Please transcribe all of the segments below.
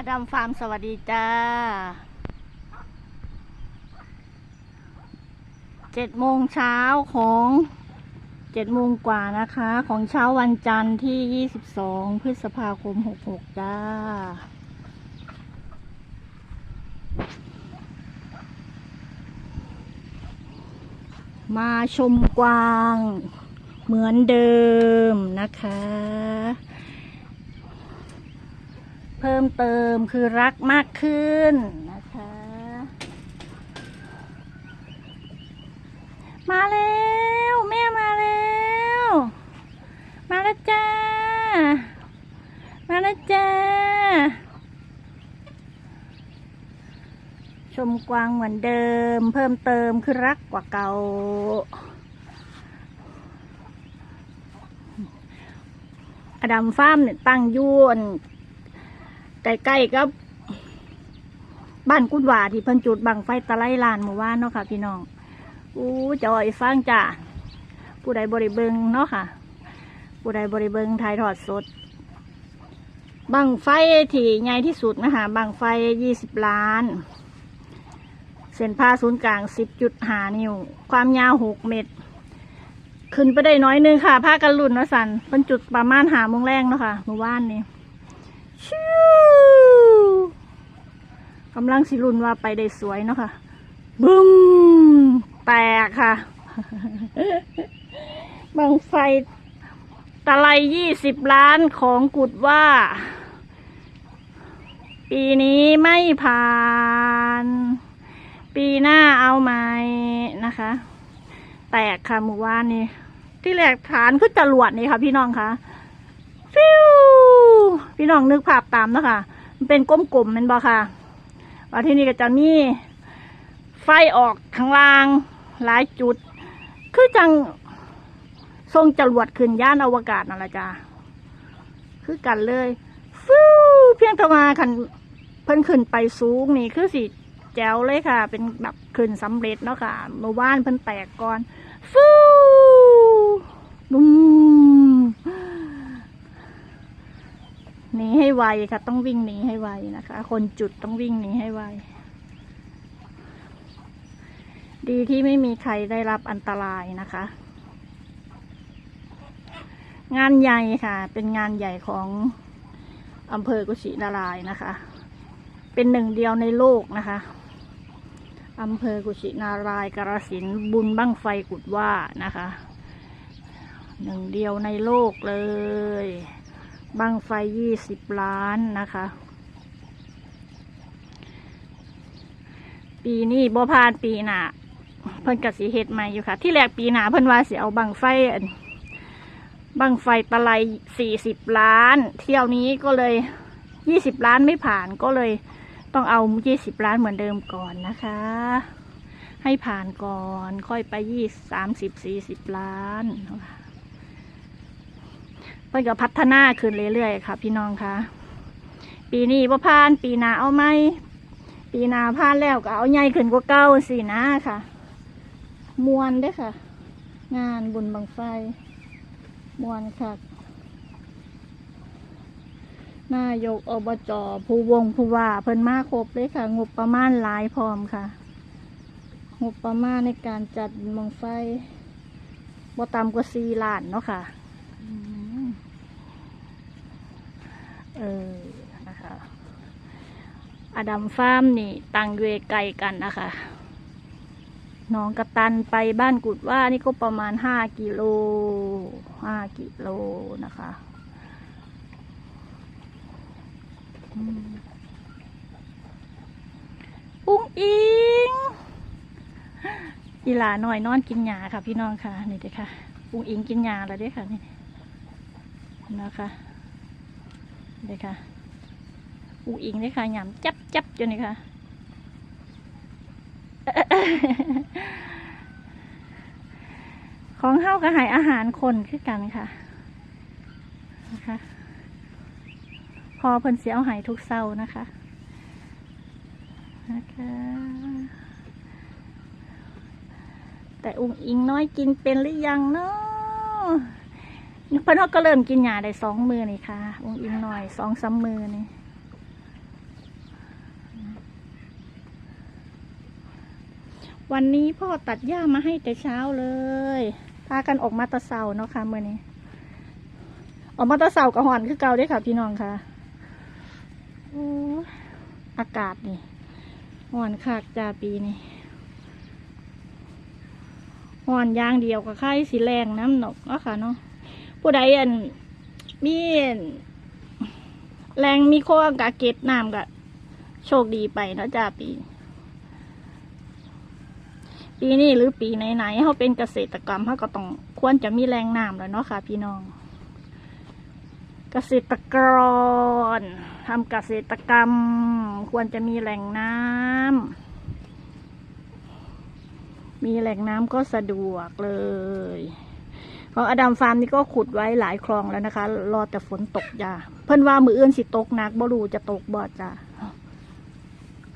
อดัมฟาร์มสวัสดีจ้าเจ็ดโมงเช้าของเจ็ดโมงกว่านะคะ ของเช้าวันจันทร์ที่ยี่สิบสองพฤษภาคมหกหกจ้ามาชมกวางเหมือนเดิมนะคะ เพิ่มเติมคือรักมากขึ้นนะคะ มาแล้วแม่มาแล้ว มาแล้วจ้า มาแล้วจ้า ชมกวางเหมือนเดิม เพิ่มเติมคือรักกว่าเก่าอดัมฟาร์มเนี่ยตั้งยุ่น ใกล้ๆกับบ้านกุดหวาที่เพิ่นจุดบังไฟตะไลลานเมื่อวานเนาะค่ะ พี่น้องอู้จอยฟังจ้าผู้ใดบริเบิงเนาะค่ะ ผู้ใดบริเบิงถ่ายทอดสด บังไฟที่ใหญ่ที่สุดนะคะบังไฟยี่สิบล้าน เส้นผ่าศูนย์กลางสิบจุดหานิ้ว ความยาวหกเมตร ขึ้นไปได้น้อยนึงค่ะผ้ากันลุ่นเนาะสันเป็นจุดประมาณหาโมงแรงเนาะค่ะเมื่อวานนี้ชิว กำลังสิรุนว่าไปได้สวยเนาะค่ะบึ้มแตกค่ะบังไฟตะไลยี่สิบล้านของกุดว่า ปีนี้ไม่ผ่าน ปีหน้าเอาไหมนะคะ แตกค่ะหมู่ว่านนี่ ที่แหลกฐานคือจรวดนี่ค่ะพี่น้องคะฟิวพี่น้องนึกภาพตามเนาะคะมันเป็นกลมๆมันบอค่ะ ว่าที่นี่ก็จะมีไฟออกข้างล่างหลายจุด คือจังทรงจรวดขึ้นย่านอวกาศนั่นแหละจ้าคือกันเลยฟิวเพียงแตมาคันเพิ่นขึ้นไปสูงนี่คือสิแจ๋วเลยค่ะ เป็นแบบขึ้นสำเร็จเนาะค่ะเมื่อวานเพิ่นแตกก่อนฟูนุ่ม หนีให้ไวค่ะ ต้องวิ่งหนีให้ไวนะคะ คนจุดต้องวิ่งหนีให้ไว ดีที่ไม่มีใครได้รับอันตรายนะคะ งานใหญ่ค่ะ เป็นงานใหญ่ของอำเภอกุชินารายนะคะ เป็นหนึ่งเดียวในโลกนะคะอำเภอกุชินารายกาฬสินบุญบั้งไฟกุดว่านะคะ หนึ่งเดียวในโลกเลย บังไฟยี่สิบล้านนะคะ ปีนี้บ่พานปีหนาเพิ่นกสีเฮ็ดใหม่อยู่ค่ะ ที่แรกปีหนาเพิ่นว่าสิเอาบังไฟอันบังไฟตะไลสี่สิบล้าน เที่ยวนี้ก็เลยยี่สิบล้านไม่ผ่านก็เลยต้องเอายี่สิบล้านเหมือนเดิมก่อนนะคะ ให้ผ่านก่อนค่อยไปยี่สามสิบสี่สิบล้าน เพิ่นก็พัฒนาขึ้นเรื่อยๆค่ะ พี่น้องคะปีนี้พ่ผ่าน ปีหน้าเอาไหมปีหน้าผ่านแล้วก็เอาใหญ่ขึ้นกว่าเก้าสินะค่ะ มวนเด้ค่ะ งานบุญบังไฟ มวนค่ะนายกอบจผู้วงผู้ว่าเพิ่นมาครบเลยค่ะ งบประมาณหลายพร้อมค่ะ งบประมาณในการจัดบังไฟบ่ต่ำกว่าสี่ล้านเนาะค่ะ เออนะคะอดัมฟาร์มนี่ตังอยู่ไกลกันนะคะน้องกระตันไปบ้านกุดว่านี่ก็ประมาณห้ากิโลห้ากิโลนะคะอุ้งอิงอีหลาหน่อยนอนกินหญ้าค่ะพี่น้องค่ะนี่เด้อค่ะ อุ้งอิงกินหญ้าแล้วเด้อค่ะนี่นะคะ เด้ค่ะอุ้งอิงเด้ค่ะหยำจับจับอยู่นี่ค่ะของเฮาก็ใหายอาหารคนคือกันค่ะนะคะพอเพิ่นเสียเอาหายทุกเศร้านะคะนะคะแต่อุ้งอิงน้อยกินเป็นหรือยังเนาะ พ่นเขก็เริ่มกินยาได้สองมือนี่ค่ะวงอินหน่อยสองสามมือนี่วันนี้พ่อตัดหญ้ามาให้แต่เช้าเลย พากันออกมาตะเสาเนาะค่ะมือนี้ ออกมาตะเสากระหอนคือเก่าได้ค่ะพี่น้องค่ะอากาศนี่ห่อนคากจ้าปีนี่ห่อนยางเดียวกับไข่สีแรงน้ำหนกอะค่ะเนาะ ผู้ใดอันมีแรงมีโคอากาศเก็บน้ำก็โชคดีไปเนาะจ้าปี ปีนี้หรือปีไหนๆเขาเป็นเกษตรกรรมเขาก็ต้องควรจะมีแรงน้ำแล้วเนาะค่ะ พี่น้อง เกษตรกรทำเกษตรกรรม ควรจะมีแหล่งน้ำมีแหล่งน้ำก็สะดวกเลย ของอดัมฟาร์มนี่ก็ขุดไว้หลายคลองแล้วนะคะ รอแต่ฝนตกจ้าเพิ่นว่ามืออื่นสิตกหนักบ่รูจะตกบ่จ้า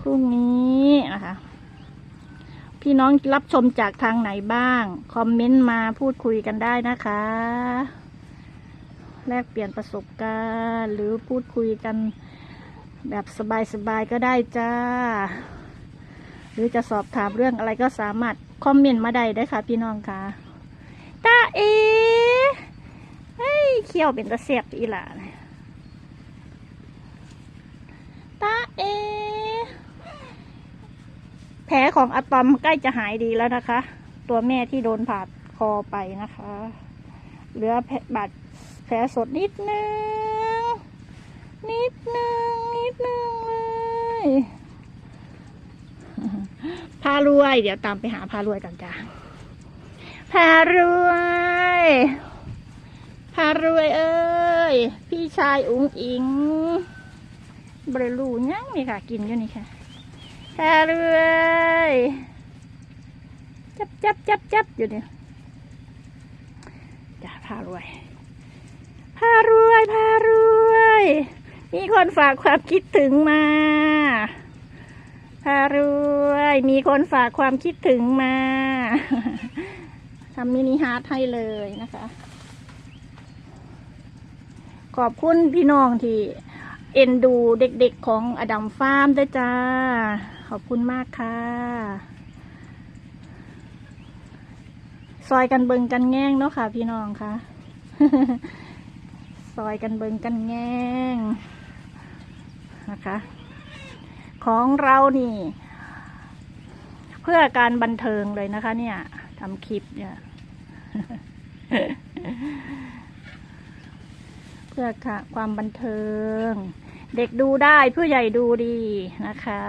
พรุ่งนี้นะคะ พี่น้องรับชมจากทางไหนบ้าง คอมเมนต์มาพูดคุยกันได้นะคะ แลกเปลี่ยนประสบการณ์ หรือพูดคุยกันแบบสบายๆก็ได้จ้า หรือจะสอบถามเรื่องอะไรก็สามารถคอมเมนต์มาได้ได้ค่ะพี่น้องค่ะตาเอเฮ้ย เคี้ยวเป็นตะเสียบอีหล่านะตาเอ แผลของอะตอมใกล้จะหายดีแล้วนะคะ ตัวแม่ที่โดนผ่าคอไปนะคะ เหลือบาดแผลสดนิดนึง นิดนึง นิดนึงเลย พารวย เดี๋ยวตามไปหาพารวยกันจ้าพารวย พารวยเอ้ย พี่ชายอุ๋งอิงบริลูยังนี่ค่ะ กินอยู่นี่ค่ะพารวยจับจับจับจับอยู่เนี่ยจ้าพารวย พารวยพารวย มีคนฝากความคิดถึงมา พารวย มีคนฝากความคิดถึงมาทำมินิฮาร์ทให้เลยนะคะ ขอบคุณพี่น้องที่เอ็นดูเด็กๆของอดัมฟาร์มด้วยจ้า ขอบคุณมากค่ะ ซอยกันเบิงกันแง่งเนาะค่ะ พี่น้องค่ะ ซอยกันเบิงกันแง่งนะคะ ของเรานี่ เพื่อการบันเทิงเลยนะคะ เนี่ยทำคลิปเนี่ย เพื่อค่ะความบันเทิง เด็กดูได้ผู้ใหญ่ดูดีนะคะ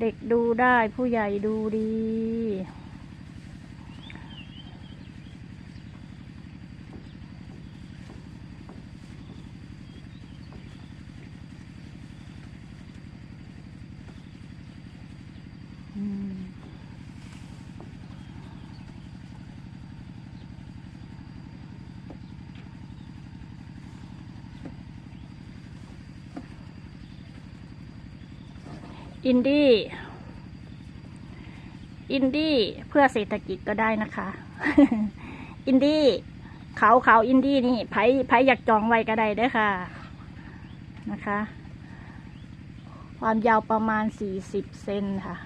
เด็กดูได้ผู้ใหญ่ดูดี อินดี้ อินดี้เพื่อเศรษฐกิจก็ได้นะคะ อินดี้เขาเขาอินดี้นี่ไผไผอยากจองไว้ก็ได้เด้อค่ะ นะคะ ความยาวประมาณสี่สิบเซนค่ะ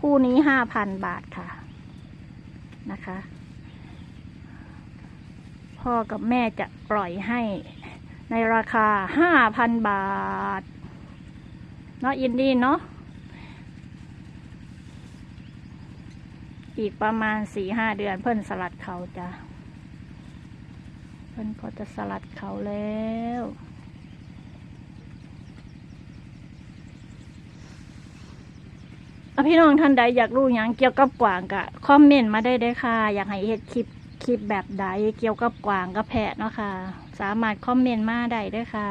คู่นี้ห้าพันบาทค่ะ นะคะ พ่อกับแม่จะปล่อยให้ในราคาห้าพันบาทเนาะอินดี้เนาะ อีกประมาณสี่ห้าเดือนเพิ่นสลัดเขาจ้ะ เพิ่นก็จะสลัดเขาแล้วอะพี่น้องท่านใดอยากรู้ยังเกี่ยวกับกวางกะคอมเมนต์มาได้ได้ค่ะ อยากให้เฮ็ดคลิปคลิปแบบใดเกี่ยวกับกวางกับแพะเนาะค่ะ สามารถคอมเมนต์มาได้เด้วยค่ะ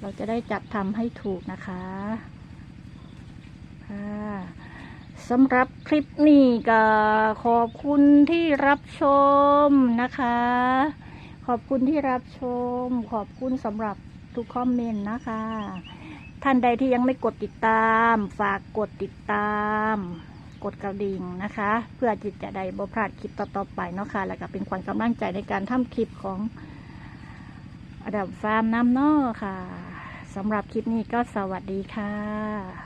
เราจะได้จัดทำให้ถูกนะคะ ค่ะสำหรับคลิปนี้ก็ขอบคุณที่รับชมนะคะ ขอบคุณที่รับชม ขอบคุณสำหรับทุกคอมเมนต์นะคะ ท่านใดที่ยังไม่กดติดตาม ฝากกดติดตาม กดกระดิ่งนะคะ เพื่อจิตจะได้บ่พลาดคลิปต่อๆไปเนาะค่ะ แล้วก็เป็นขวัญกำลังใจในการทำคลิปของอดับฟาร์มน้ำนอค่ะสำหรับคลิปนี้ก็สวัสดีค่ะ